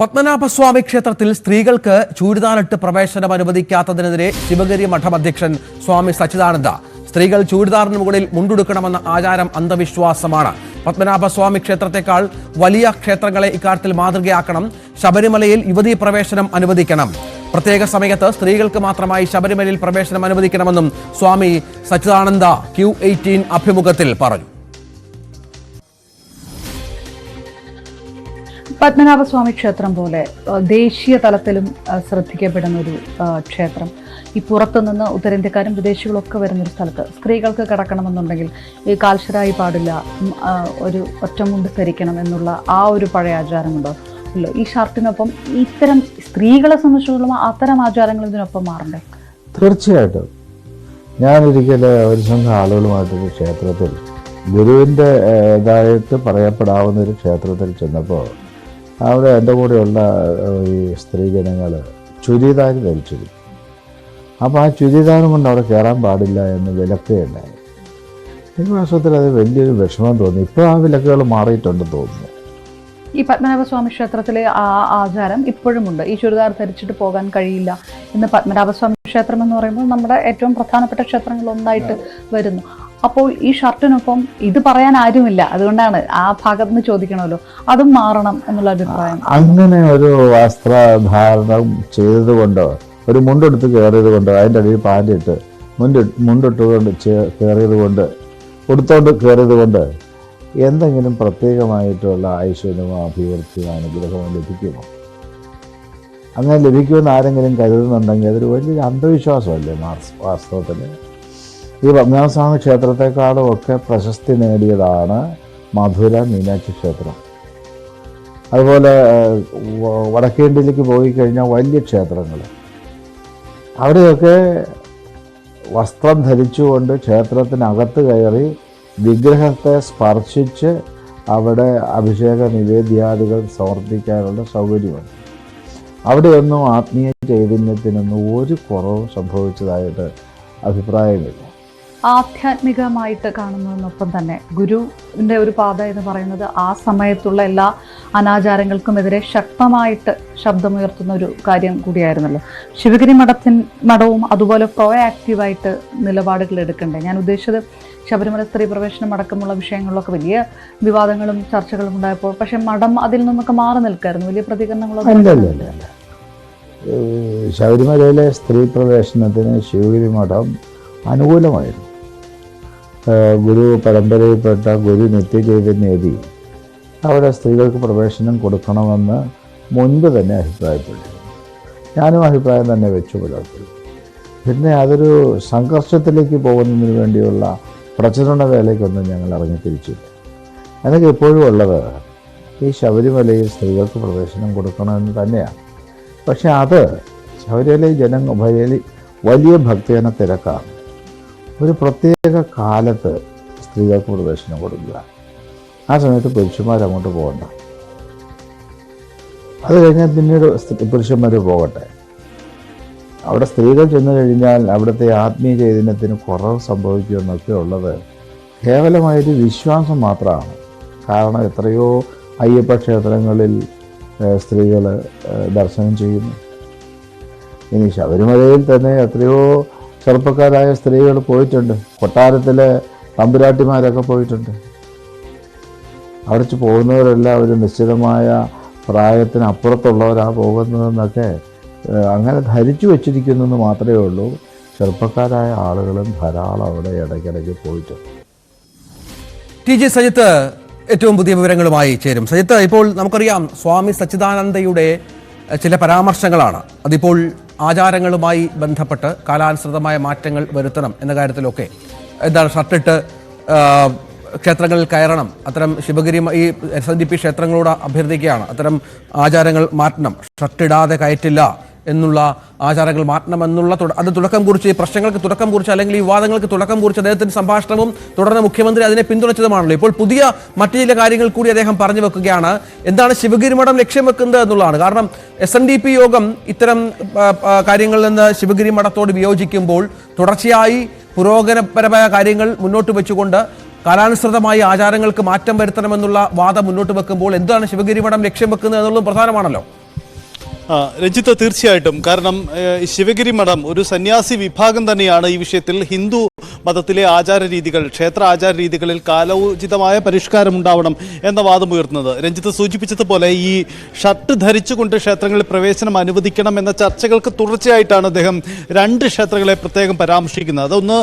പത്മനാഭസ്വാമി ക്ഷേത്രത്തിൽ സ്ത്രീകൾക്ക് ചൂരിദാറിട്ട് പ്രവേശനം അനുവദിക്കാത്തതിനെതിരെ ശിവഗിരി മഠം അധ്യക്ഷൻ സ്വാമി സച്ചിദാനന്ദ. സ്ത്രീകൾ ചൂരിദാറിന് മുകളിൽ മുണ്ടുടുക്കണമെന്ന ആചാരം അന്ധവിശ്വാസമാണ്. പത്മനാഭസ്വാമി ക്ഷേത്രത്തെക്കാൾ വലിയ ക്ഷേത്രങ്ങളെ ഇക്കാര്യത്തിൽ മാതൃകയാക്കണം. ശബരിമലയിൽ യുവതീ പ്രവേശനം അനുവദിക്കണം. പ്രത്യേക സമയത്ത് സ്ത്രീകൾക്ക് മാത്രമായി ശബരിമലയിൽ പ്രവേശനം അനുവദിക്കണമെന്നും സ്വാമി സച്ചിദാനന്ദ ക്യു എയ്റ്റീൻ അഭിമുഖത്തിൽ പറഞ്ഞു. പത്മനാഭസ്വാമി ക്ഷേത്രം പോലെ ദേശീയ തലത്തിലും ശ്രദ്ധിക്കപ്പെടുന്ന ഒരു ക്ഷേത്രം. ഈ പുറത്തുനിന്ന് ഉത്തരേന്ത്യക്കാരും വിദേശികളൊക്കെ വരുന്നൊരു സ്ഥലത്ത് സ്ത്രീകൾക്ക് കിടക്കണമെന്നുണ്ടെങ്കിൽ ഈ കാൽശരായി പാടില്ല ഒരു ഒറ്റമുണ്ട് ധരിക്കണം എന്നുള്ള ആ ഒരു പഴയ ആചാരമുണ്ടോ ഇല്ല ഈ ഷർട്ടിനൊപ്പം ഇത്തരം സ്ത്രീകളെ സംബന്ധിച്ചിടത്തോളം അത്തരം ആചാരങ്ങൾ ഇതിനൊപ്പം മാറണ്ടേ? തീർച്ചയായിട്ടും. ഞാനൊരിക്കൽ ഒരു സംഘം ആളുകളുമായിട്ടൊരു ക്ഷേത്രത്തിൽ ഗുരുവിന്റെ ഇതായിട്ട് പറയപ്പെടാവുന്ന ഒരു ക്ഷേത്രത്തിൽ ചെന്നപ്പോൾ അവിടെ എന്റെ കൂടെയുള്ള ഈ സ്ത്രീ ജനങ്ങൾ ചുരിദാർ ധരിച്ചിരുന്നു. അപ്പോൾ ആ ചുരിദാറും കൊണ്ട് അവിടെ കയറാൻ പാടില്ല എന്ന് വിലക്കുകയുണ്ടായി ഈ മാസത്തിൽ അത് വലിയൊരു വിഷമം തോന്നി. ഇപ്പോൾ ആ വിലക്കുകൾ മാറിയിട്ടുണ്ടെന്ന് തോന്നുന്നു. ഈ പത്മനാഭസ്വാമി ക്ഷേത്രത്തിലെ ആ ആചാരം ഇപ്പോഴുമുണ്ട്. ഈ ചുരിദാർ ധരിച്ചിട്ട് പോകാൻ കഴിയില്ല ഇന്ന് പത്മനാഭസ്വാമി ക്ഷേത്രം എന്ന് പറയുമ്പോൾ നമ്മുടെ ഏറ്റവും പ്രധാനപ്പെട്ട ക്ഷേത്രങ്ങളൊന്നായിട്ട് വരുന്നു. അപ്പോൾ ഈ ഷർട്ടിനൊപ്പം ഇത് പറയാൻ ആരുമില്ല. അതുകൊണ്ടാണ് ആ ഭാഗത്ത് നിന്ന് ചോദിക്കണമല്ലോ. അതും മാറണം എന്നുള്ള അഭിപ്രായം. അങ്ങനെ ഒരു വസ്ത്രധാരണം ചെയ്തതുകൊണ്ടോ ഒരു മുണ്ടെടുത്ത് കയറിയത് കൊണ്ടോ അതിന്റെ അടിയിൽ പാന്റിട്ട് മുണ്ട് മുണ്ടിട്ടുകൊണ്ട് കയറിയത് കൊണ്ട് ഉടുത്തോണ്ട് കയറിയത് കൊണ്ട് എന്തെങ്കിലും പ്രത്യേകമായിട്ടുള്ള ഐശ്വര്യമോ അഭിവൃദ്ധിയോ അനുഗ്രഹമോ ലഭിക്കുമോ? അങ്ങനെ ലഭിക്കുമെന്ന് ആരെങ്കിലും കരുതുന്നുണ്ടെങ്കിൽ അതൊരു വലിയൊരു അന്ധവിശ്വാസമല്ലേ വാസ്തവത്തിൽ? ഈ പത്മനാഭസ്വാമി ക്ഷേത്രത്തെക്കാളും ഒക്കെ പ്രശസ്തി നേടിയതാണ് മധുര മീനാക്ഷി ക്ഷേത്രം. അതുപോലെ വടക്കേണ്ടിയിലേക്ക് പോയി കഴിഞ്ഞാൽ വലിയ ക്ഷേത്രങ്ങൾ. അവിടെയൊക്കെ വസ്ത്രം ധരിച്ചുകൊണ്ട് ക്ഷേത്രത്തിനകത്ത് കയറി വിഗ്രഹത്തെ സ്പർശിച്ച് അവിടെ അഭിഷേക നിവേദ്യാദികൾ സമർപ്പിക്കാനുള്ള സൗകര്യമുണ്ട്. അവിടെയൊന്നും ആത്മീയ ചൈതന്യത്തിനൊന്നും ഒരു കുറവും സംഭവിച്ചതായിട്ട് അഭിപ്രായമില്ല. ആധ്യാത്മികമായിട്ട് കാണുന്നതിനൊപ്പം തന്നെ ഗുരുവിന്റെ ഒരു പാത എന്ന് പറയുന്നത് ആ സമയത്തുള്ള എല്ലാ അനാചാരങ്ങൾക്കുമെതിരെ ശക്തമായിട്ട് ശബ്ദമുയർത്തുന്ന ഒരു കാര്യം കൂടിയായിരുന്നല്ലോ. ശിവഗിരി മഠത്തിൻ മഠവും അതുപോലെ പ്രോ ആക്റ്റീവായിട്ട് നിലപാടുകൾ എടുക്കണ്ടേ? ഞാൻ ഉദ്ദേശിച്ചത് ശബരിമല സ്ത്രീ പ്രവേശനം അടക്കമുള്ള വിഷയങ്ങളിലൊക്കെ വലിയ വിവാദങ്ങളും ചർച്ചകളും ഉണ്ടായപ്പോൾ പക്ഷേ മഠം അതിൽ നിന്നൊക്കെ മാറി നിൽക്കായിരുന്നു. വലിയ പ്രതികരണങ്ങളൊക്കെ ശബരിമലയിലെ സ്ത്രീ പ്രവേശനത്തിന് ശിവഗിരി മഠം അനുകൂലമായിരുന്നു. ഗുരു പരമ്പരയിൽപ്പെട്ട ഗുരു നിത്യചൈതന്യതി അവിടെ സ്ത്രീകൾക്ക് പ്രവേശനം കൊടുക്കണമെന്ന് മുൻപ് തന്നെ അഭിപ്രായപ്പെട്ടു ഞാനും അഭിപ്രായം തന്നെ വെച്ചു പുലർത്തി പിന്നെ അതൊരു സംഘർഷത്തിലേക്ക് പോകുന്നതിന് വേണ്ടിയുള്ള പ്രചരണ വേലയ്ക്കൊന്നും ഞങ്ങൾ ഇറങ്ങി തിരിച്ചില്ല എനിക്ക് എപ്പോഴും ഉള്ളത് ഈ ശബരിമലയിൽ സ്ത്രീകൾക്ക് പ്രവേശനം കൊടുക്കണമെന്ന് തന്നെയാണ്. പക്ഷെ അത് ശബരിമലയിൽ ജനങ്ങൾ വലിയ ഭക്തജന തിരക്കാണ്. ഒരു പ്രത്യേക കാലത്ത് സ്ത്രീകൾക്ക് പ്രവേശനം കൊടുക്കുക. ആ സമയത്ത് പുരുഷന്മാർ അങ്ങോട്ട് പോകണ്ട. അത് കഴിഞ്ഞാൽ പിന്നീട് പുരുഷന്മാർ പോകട്ടെ. അവിടെ സ്ത്രീകൾ ചെന്നു കഴിഞ്ഞാൽ അവിടുത്തെ ആത്മീയ ചൈതന്യത്തിന് കുറവ് സംഭവിക്കുമെന്നൊക്കെ ഉള്ളത് കേവലമായൊരു വിശ്വാസം മാത്രമാണ്. കാരണം എത്രയോ അയ്യപ്പ ക്ഷേത്രങ്ങളിൽ സ്ത്രീകൾ ദർശനം ചെയ്യുന്നു. ഇനി ശബരിമലയിൽ തന്നെ എത്രയോ ചെറുപ്പക്കാരായ സ്ത്രീകൾ പോയിട്ടുണ്ട്. കൊട്ടാരത്തിലെ തമ്പുരാട്ടിമാരൊക്കെ പോയിട്ടുണ്ട്. അവിടെ പോകുന്നവരെല്ലാം ഒരു നിശ്ചിതമായ പ്രായത്തിനപ്പുറത്തുള്ളവരാണ് പോകുന്നതെന്നൊക്കെ അങ്ങനെ ധരിച്ചു വച്ചിരിക്കുന്നു എന്ന് മാത്രമേ ഉള്ളൂ. ചെറുപ്പക്കാരായ ആളുകളും ധാരാളം അവിടെ ഇടയ്ക്കിടയ്ക്ക് പോയിട്ടുണ്ട്. ടി ജി സജിത്ത് ഏറ്റവും പുതിയ വിവരങ്ങളുമായി ചേരും. സജിത്ത് ഇപ്പോൾ നമുക്കറിയാം സ്വാമി സച്ചിദാനന്ദയുടെ ചില പരാമർശങ്ങളാണ്. അതിപ്പോൾ ആചാരങ്ങളുമായി ബന്ധപ്പെട്ട് കാലാനുസൃതമായ മാറ്റങ്ങൾ വരുത്തണം എന്ന കാര്യത്തിലൊക്കെ എന്താണ് ഷർട്ടിട്ട് ക്ഷേത്രങ്ങളിൽ കയറണം. അത്തരം ശിവഗിരി ഈ എസ് എൻ ഡി പി ക്ഷേത്രങ്ങളോട് അഭ്യർത്ഥിക്കുകയാണ്. അത്തരം ആചാരങ്ങൾ മാറ്റണം. ഷർട്ടിടാതെ കയറ്റില്ല. എന്നുള്ള ആചാരങ്ങൾ മാറ്റണമെന്നുള്ള അത് തുടക്കം കുറിച്ച് ഈ പ്രശ്നങ്ങൾക്ക് തുടക്കം കുറിച്ച് അല്ലെങ്കിൽ ഈ വിവാദങ്ങൾക്ക് തുടക്കം കുറിച്ച് അദ്ദേഹത്തിന്റെ സംഭാഷണവും തുടർന്ന് മുഖ്യമന്ത്രി അതിനെ പിന്തുണച്ചതുമാണല്ലോ. ഇപ്പോൾ പുതിയ മറ്റു ചില കാര്യങ്ങൾ കൂടി അദ്ദേഹം പറഞ്ഞു വെക്കുകയാണ്. എന്താണ് ശിവഗിരി മഠം ലക്ഷ്യം വെക്കുന്നത് എന്നുള്ളതാണ്. കാരണം എസ് എൻ ഡി പി യോഗം ഇത്തരം കാര്യങ്ങളിൽ നിന്ന് ശിവഗിരി മഠത്തോട് വിയോജിക്കുമ്പോൾ തുടർച്ചയായി പുരോഗമനപരമായ കാര്യങ്ങൾ മുന്നോട്ട് വെച്ചുകൊണ്ട് കാലാനുസൃതമായി ആചാരങ്ങൾക്ക് മാറ്റം വരുത്തണമെന്നുള്ള വാദം മുന്നോട്ട് വെക്കുമ്പോൾ എന്താണ് ശിവഗിരി മഠം ലക്ഷ്യം വെക്കുന്നത് എന്നുള്ളതും പ്രധാനമാണല്ലോ. രഞ്ജിത്ത് തീർച്ചയായിട്ടും. കാരണം ശിവഗിരി മഠം ഒരു സന്യാസി വിഭാഗം തന്നെയാണ് ഈ വിഷയത്തിൽ ഹിന്ദു മതത്തിലെ ആചാര രീതികൾ ക്ഷേത്ര ആചാര രീതികളിൽ കാലോചിതമായ പരിഷ്കാരം ഉണ്ടാവണം എന്ന വാദം ഉയർത്തുന്നത്. രഞ്ജിത്ത് സൂചിപ്പിച്ചതുപോലെ ഈ ഷർട്ട് ധരിച്ചുകൊണ്ട് ക്ഷേത്രങ്ങളിൽ പ്രവേശനം അനുവദിക്കണം എന്ന ചർച്ചകൾക്ക് തുടർച്ചയായിട്ടാണ് അദ്ദേഹം രണ്ട് ക്ഷേത്രങ്ങളെ പ്രത്യേകം പരാമർശിക്കുന്നത്. അതൊന്ന്